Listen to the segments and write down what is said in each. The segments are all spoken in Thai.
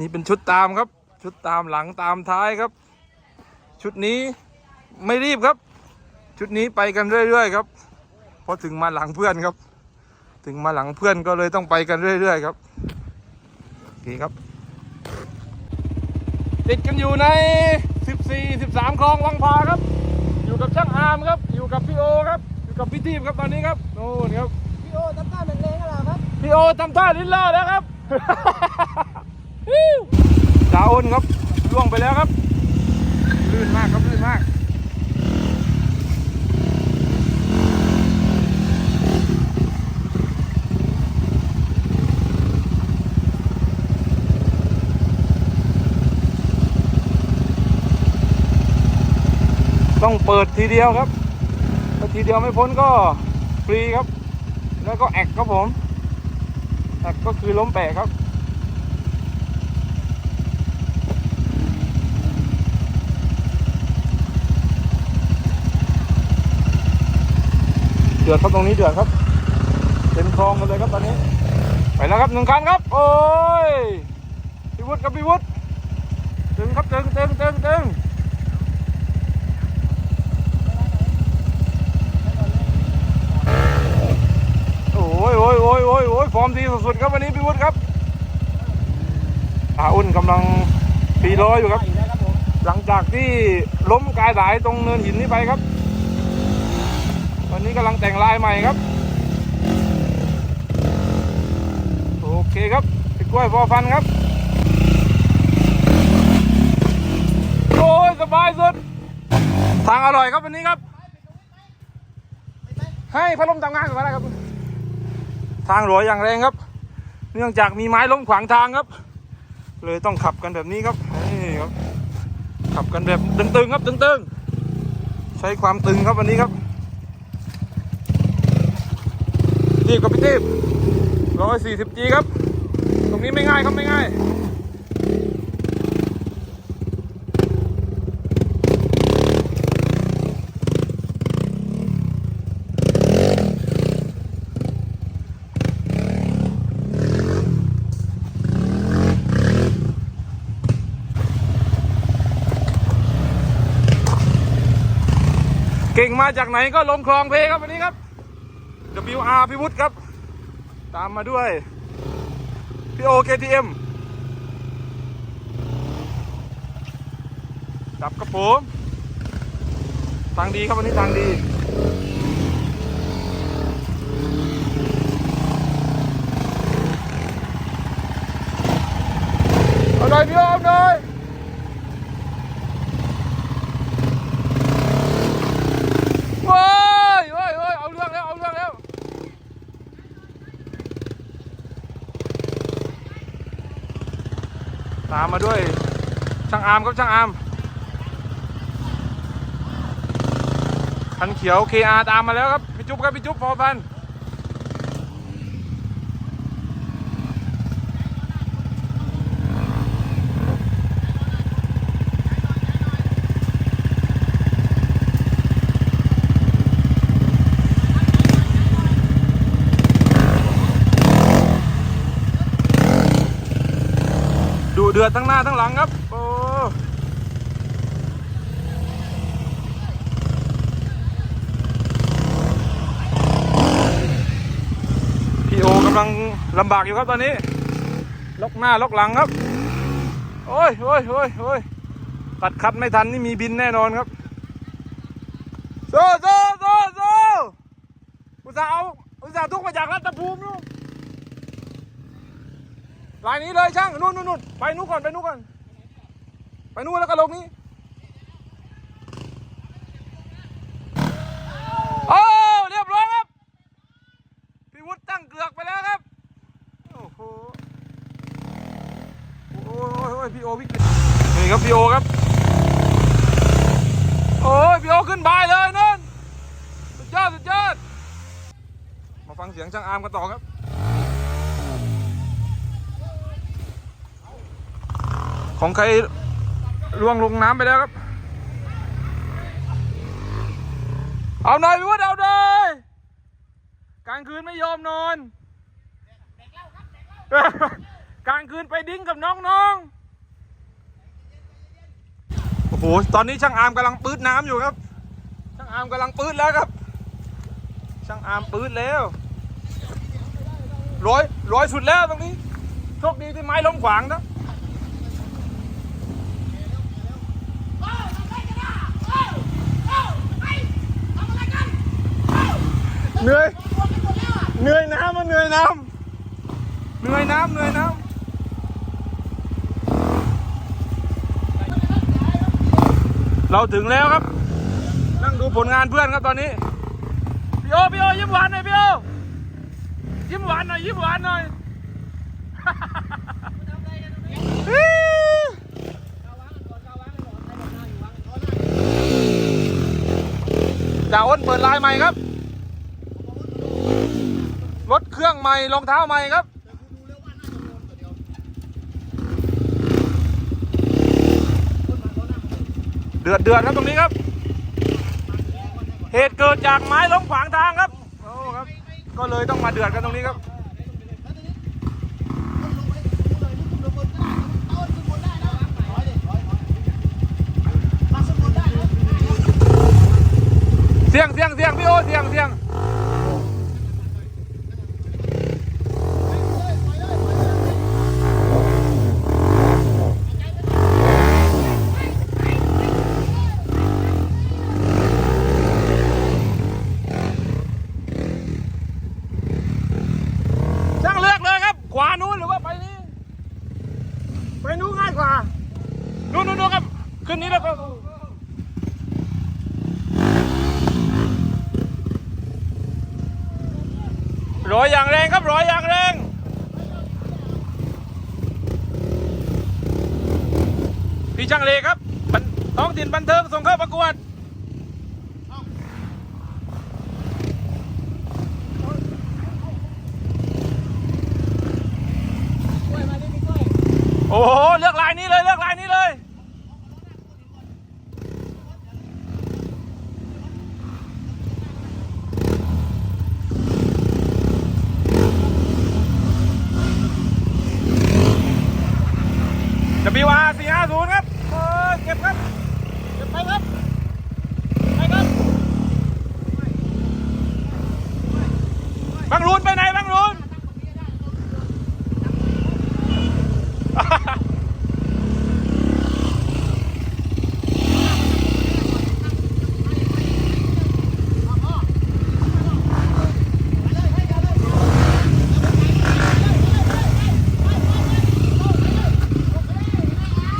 นี่เป็นชุดตามครับ ชุดตามหลังตามท้ายครับ ชุดนี้ไม่รีบครับ ชุดนี้ไปกันเรื่อยๆครับเพราะถึงมาหลังเพื่อนครับ ถึงมาหลังเพื่อนก็เลยต้องไปกันเรื่อยๆครับโอเคครับ ติดกันอยู่ใน 14 13คลองวังพาครับ อยู่กับช่างอาร์มครับ อยู่กับพี่โอครับ อยู่กับพี่ทีมครับตอนนี้ครับโน่นครับพี่โอตำต้าแรงๆกันแล้วครับพี่โอทำท่าลิ้นล่อแล้วครับ สาวอ้นครับล่วงไปแล้วครับ ลื่นมากครับลื่นมากต้องเปิดทีเดียวครับ ถ้าทีเดียวไม่พ้นก็ฟรีครับ แล้วก็แอกครับผมแอกก็คือล้มแปะครับ เดือดครับตรงนี้เดือดครับเต็มคลองกันเลยครับตอนนี้ ไปแล้วครับหนึ่งคันครับ โอ้ยพีวุฒิครับพีวุฒิตึงครับตึงตึงตึงตึงโอ้ยโอ้ยโอ้ยโอ้ยโอ้ยฟอร์มดีสุดๆครับวันนี้พีวุฒิครับอาอุ่นกำลังปีร้อยอยู่ครับ หลังจากที่ล้มกายหลายตรงเนินหินนี้ไปครับ นี้กำลังแต่งลายใหม่ครับ โอเคครับพี่กล้วยฟอฟันครับ โอ้ยสบายสุด ทางอร่อยครับวันนี้ครับ ให้พัดลมทำงานก่อนก็ได้ครับ ทางหลวอย่างแรงครับ เนื่องจากมีไม้ล้มขวางทางครับ เลยต้องขับกันแบบนี้ครับนี่ครับขับกันแบบตึงๆครับตึงๆ ใช้ความตึงครับวันนี้ครับ ทีบกับพี่ทีบร้อยสี่สิบจีครับ ตรงนี้ไม่ง่ายครับไม่ง่ายเก่งมาจากไหนก็ลงคลองเพครับวันนี้ครับ WR พิวุฒิครับ ตามมาด้วยพี่โอ KTM จับกระผมทางดีครับวันนี้ทางดีเอาหน่อยพี่โอเอาหน่อย โว้ยโว้ยโว้ยเอาเรื่องแล้ว เอาเรื่องแล้ว ตามมาด้วยช่างอาร์มครับช่างอาร์มคันเขียว KR ตามมาแล้วครับพี่จุ๊บครับพี่จุ๊บพอพัน เดือดทั้งหน้าทั้งหลังครับ โอ้พี่โอกำลังลำบากอยู่ครับตอนนี้ ล็อกหน้าล็อกหลังครับ โอ้ยโอ้ยโอ้ยโอ้ยตัดคัดไม่ทันนี่มีบินแน่นอนครับโซ่โซ่โซ่โซ่อุตส่าห์เอาอุตส่าห์ทุกมาจากรัตภูมินู่น ลาย นี้เลยช่างนู่นนู่นนู่นไปนู่นก่อนไปนู่นก่อน ไปนู่นแล้วก็ลงนี้โอ้เรียบร้อยครับพี่วุฒิตั้งเกือกไปแล้วครับโอ้โหโอ้ยโอ้ยโอพี่โอวิกนี่ครับพี่โอครับโอ้ยพี่โอขึ้นบายเลยนั่นสุดยอดสุดยอดมาฟังเสียงช่างอาร์มกันต่อครับ ของใครล่วงลงน้ำไปแล้วครับ เอาหน่อยพี่วุฒิเอาหน่อยกลางคืนไม่ยอมนอนกลางคืนไปดิ้งกับน้องๆ โอ้โห ตอนนี้ช่างอามกำลังปื๊ดน้ำอยู่ครับ ช่างอามกำลังปื๊ดแล้วครับ ช่างอามปื๊ดแล้วร้อยร้อยสุดแล้วตรงนี้ โชคดีที่ไม้ล้มขวางนะ เหนื่อย เหนื่อยน้ำมันเหนื่อยน้ำเหนื่อยน้ำเหนื่อยน้ำเราถึงแล้วครับ นั่งดูผลงานเพื่อนครับตอนนี้ พี่โอ พี่โอ ยิ้มหวานหน่อยพี่โอ ยิ้มหวานหน่อย ยิ้มหวานหน่อยจ่าอ้นเปิดลายใหม่ครับ เครื่องใหม่รองเท้าใหม่ครับเดือดเดือดครับตรงนี้ครับ เหตุเกิดจากไม้ล้มขวางทางครับโอ้ครับ ก็เลยต้องมาเดือดกันตรงนี้ครับเสียงเสียงเสียงพี่โอเสียงเสียง ช่างเลือกเลยครับ ขวานู้นหรือว่าไปนี้ ไปนู้นง่ายกว่า นู้นนู้นนู้นครับ ขึ้นนี้แล้วก็ รงครับร้อยอย่างแรงพี่ช่างเลครับท้องถิ่นบันเทิงส่งเข้าประกวดโอ้โหเลือกลายนี้เลยเลือกลายนี้เลย WR 450ครับเออเก็บครับ เก็บไปครับ ไปครับ บังรูนไปไหนบังรูน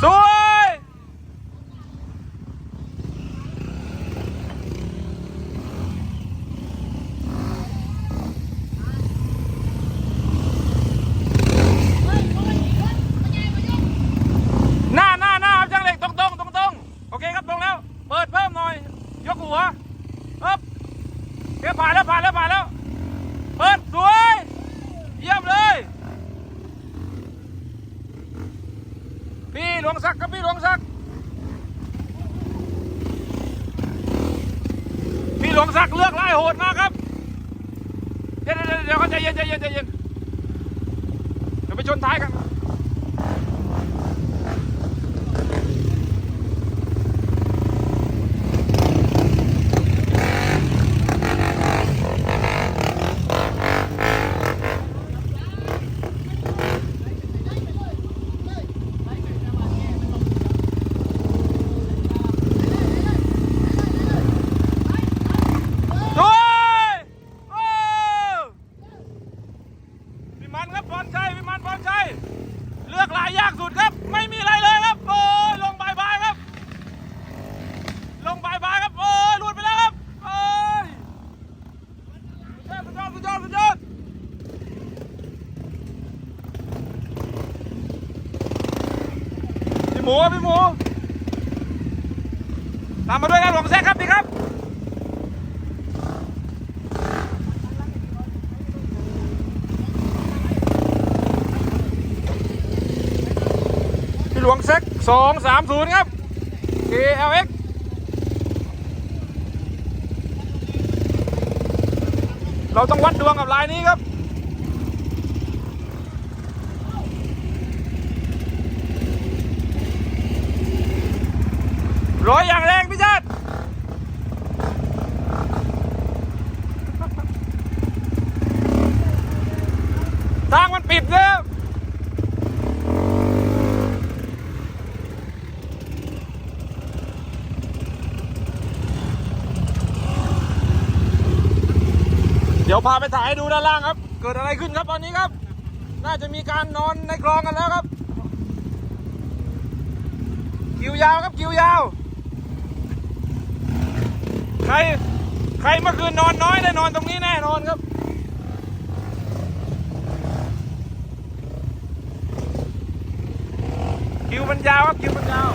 สวยหน้าหน้าหน้าครับจังเหล็กตรงตรงตรงตรงโอเคครับตรงแล้ว เปิดเพิ่มหน่อย ยกหัวปึ๊บโอเคผ่านแล้วผ่านแล้วผ่านแล้ว เปิดสวย เยี่ยมเลย พี่หลวงศักดิ์ครับพี่หลวงศักดิ์พี่หลวงศักดิ์เลือกไล่โหดมากครับ เดี๋ยวเดี๋ยวเดี๋ยวเขาใจเย็นใจเย็นใจเย็นเดี๋ยวไปชนท้ายกัน ด้วยโอ้วิมานครับพรชัยวิมานพรชัย เลือกลายยากสุดครับ ไม่มีอะไรเลยครับ โอ้ยลงบายบายครับ ลงบายบายครับ โอ้ยหลุดไปแล้วครับ โอ้ยสุดยอดสุดยอดสุดยอดพี่ หมู ตามมาด้วยครับหลวงแซกครับดีครับพี่หลวงเซ็กสองสามศูนย์ครับ KLX เราต้องวัดดวงกับลายนี้ครับ ร้อยอย่างแรงพี่ชาติทางมันปิดแล้วเดี๋ยวพาไปถ่ายให้ดูด้านล่างครับ เกิดอะไรขึ้นครับตอนนี้ครับ น่าจะมีการนอนในคลองกันแล้วครับ คิวยาวครับคิวยาว ใคร ใครเมื่อคืนนอนน้อยได้นอนตรงนี้แน่นอนครับ คิวมันยาวครับคิวมันยาว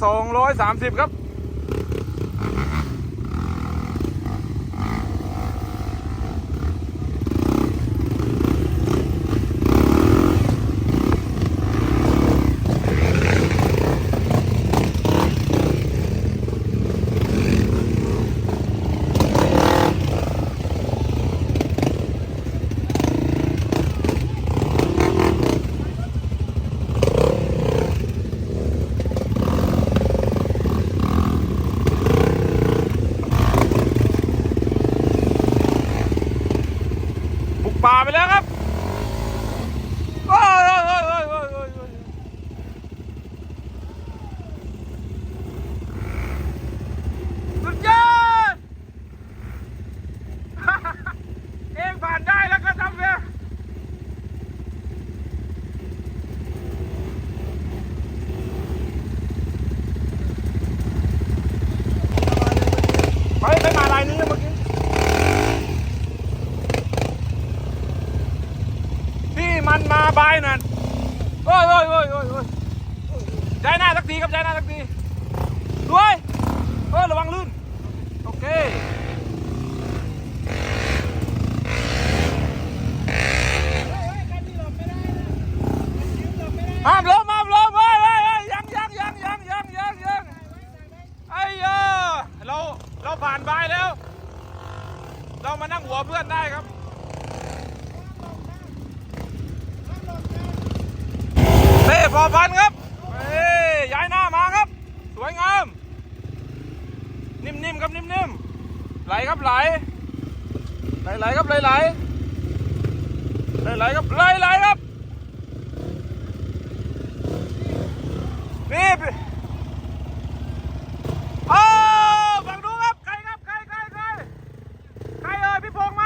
2,230 ครับ มันมาบายนั่นโอ้ยโอ้ยโอ้ยโอ้ยโอ้ยใจหน้าสักทีครับใจหน้าสักทีด้วยเออระวังลื่น โอเค ห้ามล้มห้ามล้มเฮ้ยเฮ้ยเฮ้ยยังยังยังยังยังยังยังไอ้เออเราเราผ่านบายแล้ว เรามานั่งหัวเพื่อนได้ครับ เต้พอพันครับเฮ้ยย้ายหน้ามาครับ สวยงาม นิ่มๆครับนิ่มๆ ไหลครับไหล ไหลไหลครับไหลไหลไหลไหลครับไหลไหลครับนี่โอ้ฟังดูครับใครครับใครใครใครใครเอ่ยพี่พงษ์ไหม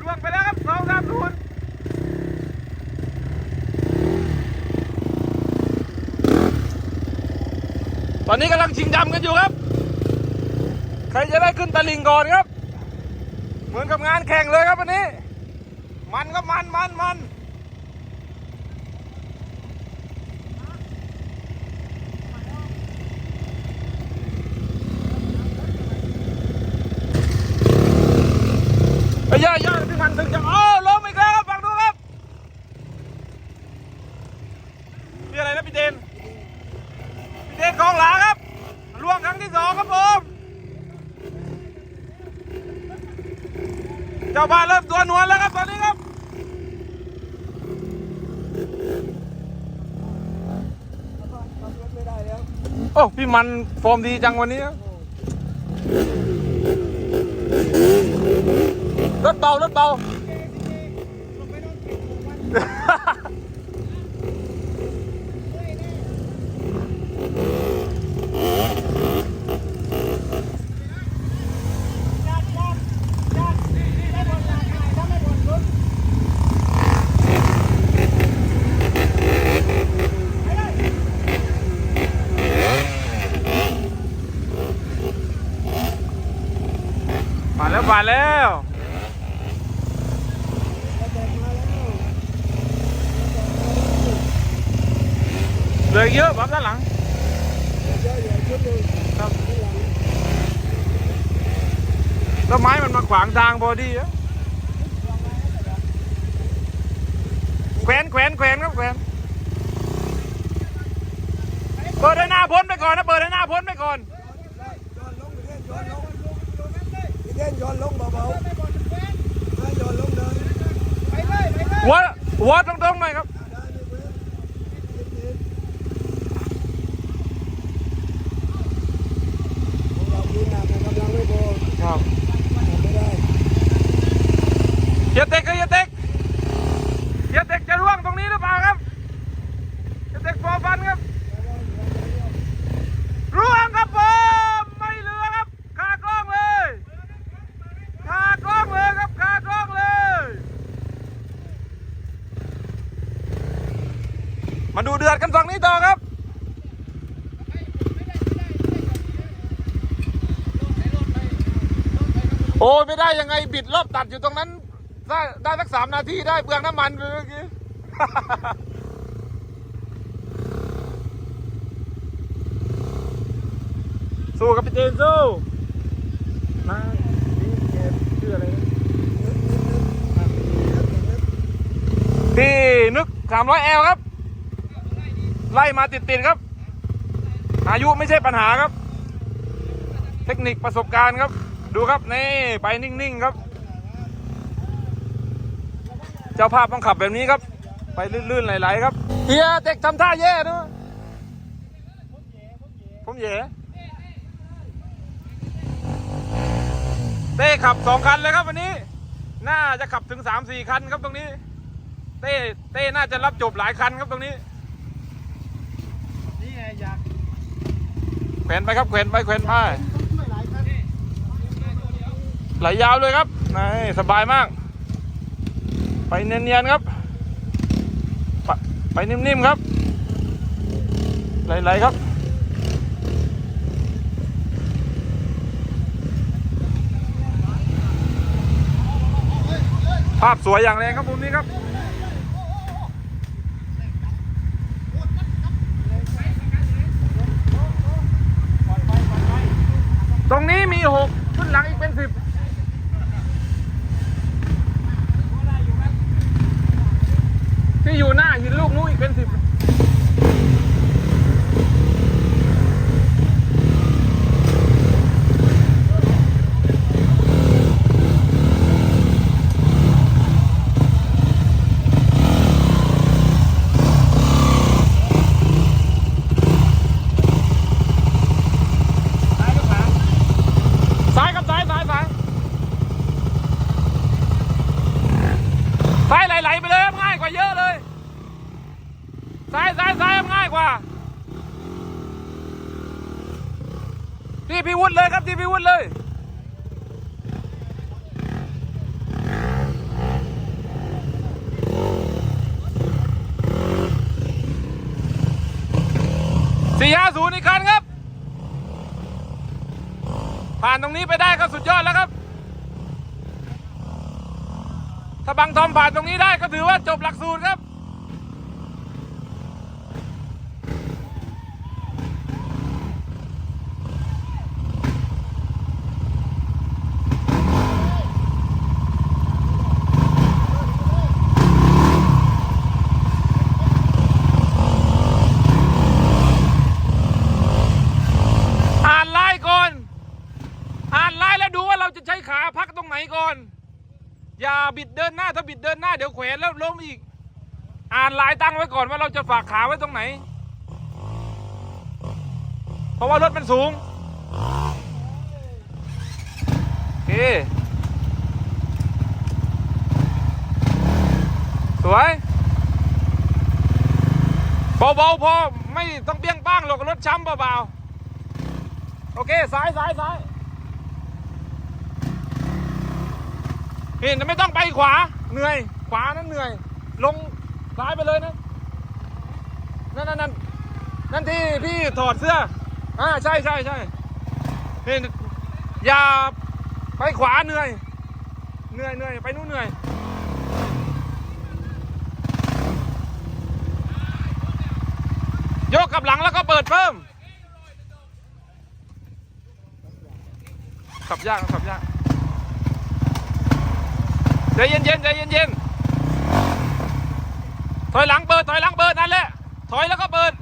ล่วงไปแล้วครับสองสามศูนย์ตอนนี้กำลังชิงดำกันอยู่ครับ รจะได้ขึ้นตะลิงก่อนครับ เหมือนกับงานแข่งเลยครับวันนี้ มันก็มันมันมันไอ้ย่าย่าพี่มันถึงจะอ้าวล้มอีกแล้วครับฟังดูครับพี่อะไรนะพี่เดน พี่เดนกองหลาครับล่วงครั้งที่สองครับผม เจ้าบ้านเริ่มตัวนวลแล้วครับตอนนี้ครับไม่ได้แล้วโอ้พี่มันฟอร์มดีจังวันนี้ครับรถเบารถเบา แล้วป่าแล้วเลยเยอะแบบบด้านหลังต้นไม้มันมาขวางทางพอดีอะแขวนแขวนแขวนครับแขวนเปิดหน้าพ้นไปก่อนนะเปิดหน้าพ้นไปก่อน พี่เด่นลงเบาๆให้โยนลงเดินไปเลยไปเลยหัวหัวตรงๆหน่อยครับ เราดูหนักกำลังไม่พอ ครับ ไม่ได้ เฮียเต็กครับเฮียเต็กเฮียเต็กจะร่วงตรงนี้หรือเปล่าครับเฮียเต็กฟอร์ฟันครับร่วงครับผมไม่เหลือครับคากล้องเลยคากล้องเลยครับคากล้องเลย มาดูเดือดกันฝั่งนี้ต่อครับ โอ้ย ไม่ได้ยังไงบิดรอบตัดอยู่ตรงนั้น ได้ได้สักสามนาทีได้เปลืองน้ำมันไปเมื่อกี้สู้กับพี่เจนสู้มาพี่เจนชื่ออะไรพี่นึกสามร้อยแอลครับ ไล่มาติดๆครับ อายุไม่ใช่ปัญหาครับ เทคนิคประสบการณ์ครับ ดูครับนี่ไปนิ่งๆครับ เจ้าภาพต้องขับแบบนี้ครับ ไปลื่นๆไหลๆครับเฮียเด็กทำท่าแย่นะผมเหย่เต้ขับสองคันเลยครับวันนี้ น่าจะขับถึงสามสี่คันครับตรงนี้ เต้เต้น่าจะรับจบหลายคันครับตรงนี้นี่ไงอยากแขวนไปครับแขวนไปแขวนไป ต้องช่วยหลายครั้ง ไหลยาวเลยครับนี่สบายมาก ไปเนียนๆครับ ไปนิ่มๆครับ ไหลๆครับภาพสวยอย่างแรงครับมุมนี้ครับ ตรงนี้มีหกขึ้นหลังอีกเป็นสิบ ที่อยู่หน้าหินลูกนู้นอีกเป็นสิบซ้ายกับซ้ายซ้ายซ้ายซ้ายไหลๆไปเลยครับง่ายกว่าเยอะเลย ซ้ายซ้ายซ้ายง่ายกว่า ที่พี่วุฒิเลยครับที่พี่วุฒิเลยสี่ห้าศูนย์อีกคันครับ ผ่านตรงนี้ไปได้ก็สุดยอดแล้วครับ ถ้าบังทอมผ่านตรงนี้ได้ก็ถือว่าจบหลักสูตรครับ อ่านไลน์ก่อน อ่านไลน์แล้วดูว่าเราจะใช้ขาพักตรงไหนก่อน อย่าบิดเดินหน้าถ้าบิดเดินหน้าเดี๋ยวแขวนแล้วล้มอีก อ่านลน์ตั้งไว้ก่อนว่าเราจะฝากขาไว้ตรงไหน เพราะว่ารถมันสูงโอเคสวยเบาๆพอไม่ต้องเบี้ยงป้างหรอกรถช้ำเบาๆโอเคซ้ายซ้ายซ้าย เห็นไม่ต้องไปขวา เหนื่อย ขวานั้นเหนื่อย ลงซ้ายไปเลยนะนั่นนั่นนั่นนั่นที่พี่ถอดเสื้ออ่าใช่ใช่ใช่เห็นอย่าไปขวาเหนื่อย เหนื่อยเหนื่อยไปนู่นเหนื่อยโยกกลับหลังแล้วก็เปิดเพิ่มขับยากขับยาก ใจเย็นๆใจเย็นๆถอยหลังเปิดถอยหลังเปิดนั่นแหละถอยแล้วก็เปิด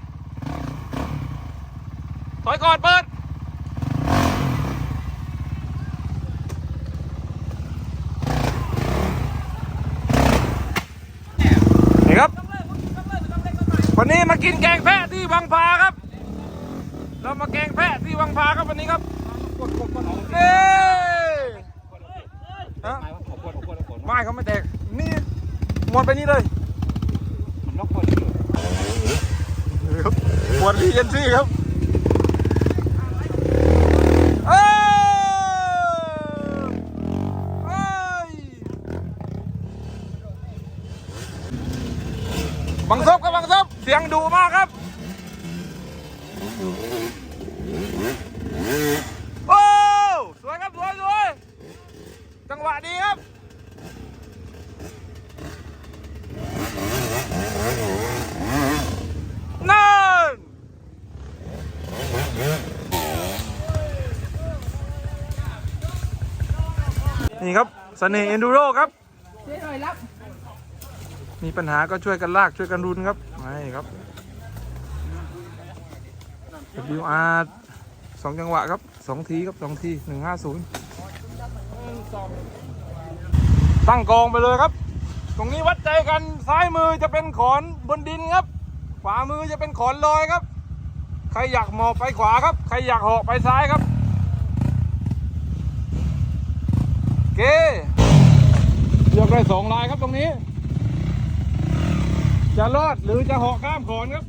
ถอยก่อนเปิดนี่ครับ วันนี้มากินแกงแพะที่วังพาครับ เรามาแกงแพะที่วังพาครับวันนี้ครับเอ้ยฮะ ไม่เขาไม่แตก นี่มวนไปนี่เลยครับปวดรีเจนซี่ครับเอ้ยเอ้ยบังซบครับบังซบเสียงดุมากครับ เสน่ห์เอนดูโรครับมีปัญหาก็ช่วยกันลากช่วยกันรุนครับนี่ครับ WR สองจังหวะครับสองทีครับสองทีหนึ่งห้าศูนย์ตั้งกองไปเลยครับ ตรงนี้วัดใจกันซ้ายมือจะเป็นขอนบนดินครับ ขวามือจะเป็นขอนลอยครับ ใครอยากหมอบไปขวาครับ ใครอยากเหาะไปซ้ายครับโอ เคเลือกได้สองลายครับตรงนี้ จะรอดหรือจะเหาะข้ามขอนครับ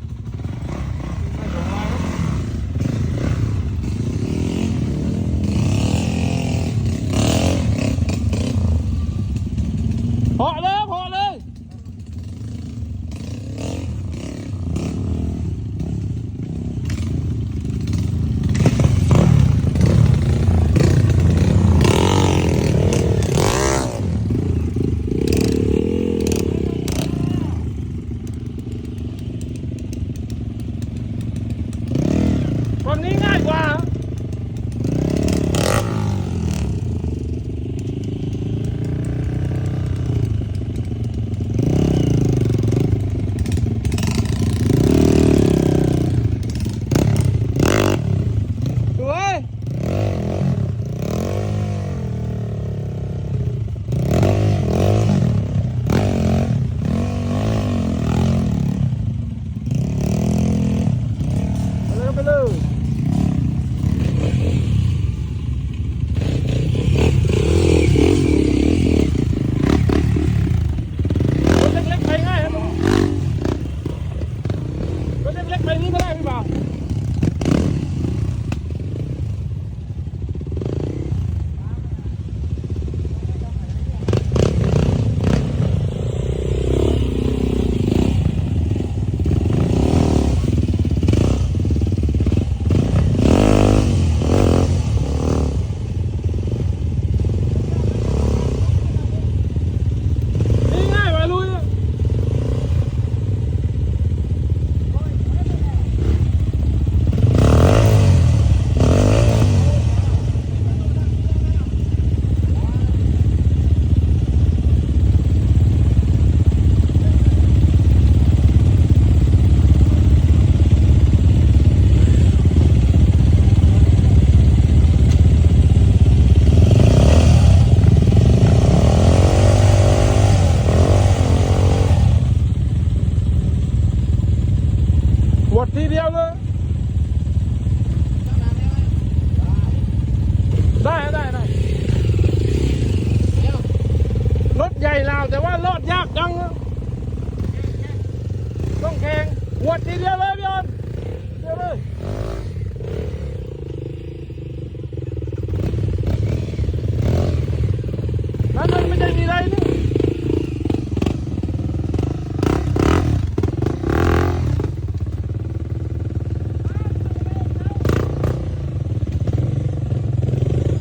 าวแต่ว่ารอดยากจังต้องแข่งหวดทีเดียวเลยพี่ออนเดียวเลยนั่นมันไม่ได้มีอะไรนี่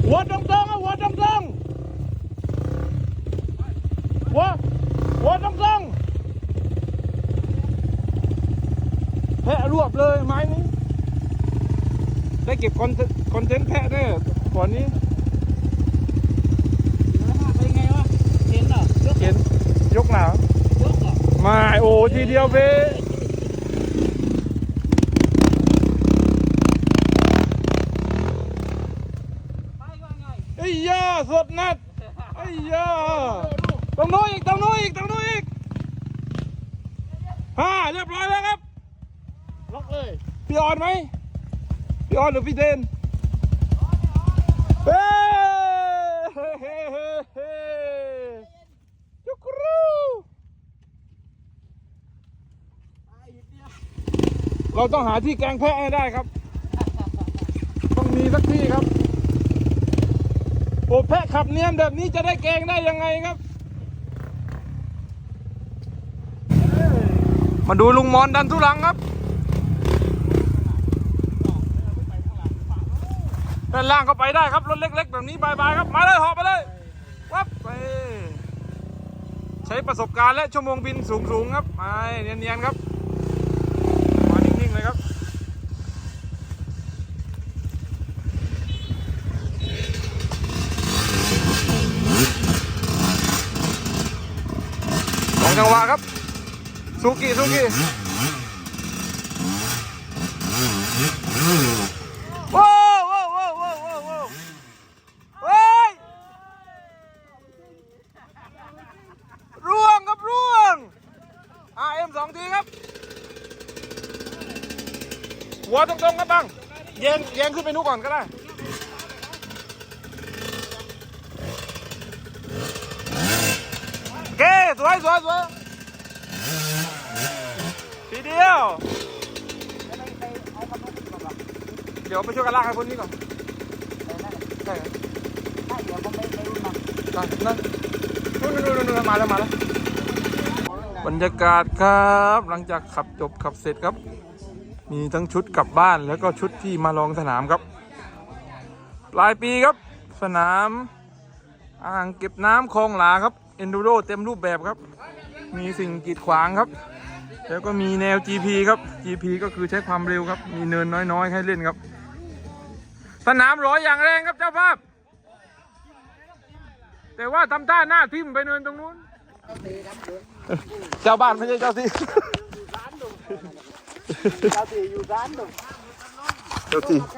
หัวตรงตรงๆอะหัวตรงตรงๆหัวหัวตรงตรงๆแพะรวบเลยไม้นี้ ได้ เก็บคอนเทนต์คอนเทนต์แพะเนี่ยก่อนนี้เป็นไงวะเห็นเหรอยกเห็นยกหนาวยกเหรอมาโอ้ทีเดียวเบไอ้ยาสดนัดไอ้ยาตรงโน้นอีกตรงโน้นอีกตรงโน้นอีกฮ่าเรียบร้อยแล้วครับล็อกเลยพี่ออนไหม พี่ออนหรือพี่เทนเฮ้เฮ้เฮ้เฮ้เฮ้ยุกรูเราต้องหาที่แกงแพะให้ได้ครับ ต้องมีสักที่ครับ โอ้แพะขับเนียนแบบนี้จะได้แกงได้ยังไงครับ มาดูลุงมอนดันทุลังครับ ด้านล่างก็ไปได้ครับ รถเล็กๆแบบนี้บายบายครับ มาเลยหาะไปเลยวับไปใช้ประสบการณ์และชั่วโมงบินสูงๆครับไปเนียนๆครับ มานิ่งๆเลยครับสองจังหวะครับซูกิซูกิว้าวว้าวว้าวว้าวว้าวว้าวเฮ้ยร่วงครับร่วง RM สองทีครับ หัวตรงๆครับบังแยงแยงขึ้นไปนู้นก่อนก็ได้โอเคสวยสวยสวยทีเดียว เดี๋ยวไปช่วยกันลากให้พ้นนี้ก่อนใช่ครับได้นั่นนู่นนู่นนู่นนู่นมาแล้วมาแล้วบรรยากาศครับหลังจากขับจบขับเสร็จครับ มีทั้งชุดกลับบ้านแล้วก็ชุด ที่มาลองสนามครับ ปลายปีครับ สนาม อ่างเก็บน้ำคลองหลาครับเอนดูโรเต็มรูปแบบครับ มีสิ่งกีดขวางครับ แล้วก็มีแนว GP ครับ GP ก็คือใช้ความเร็วครับ มีเนินน้อยๆ ให้เล่นครับ สนามร้อยอย่างแรงครับเจ้าภาพ แต่ว่าทำท่าหน้าทิ่มไปเนินตรงนู้น เจ้าบ้านไม่ใช่เจ้าที่ เจ้าตีอยู่ร้านตรง Eu tenho.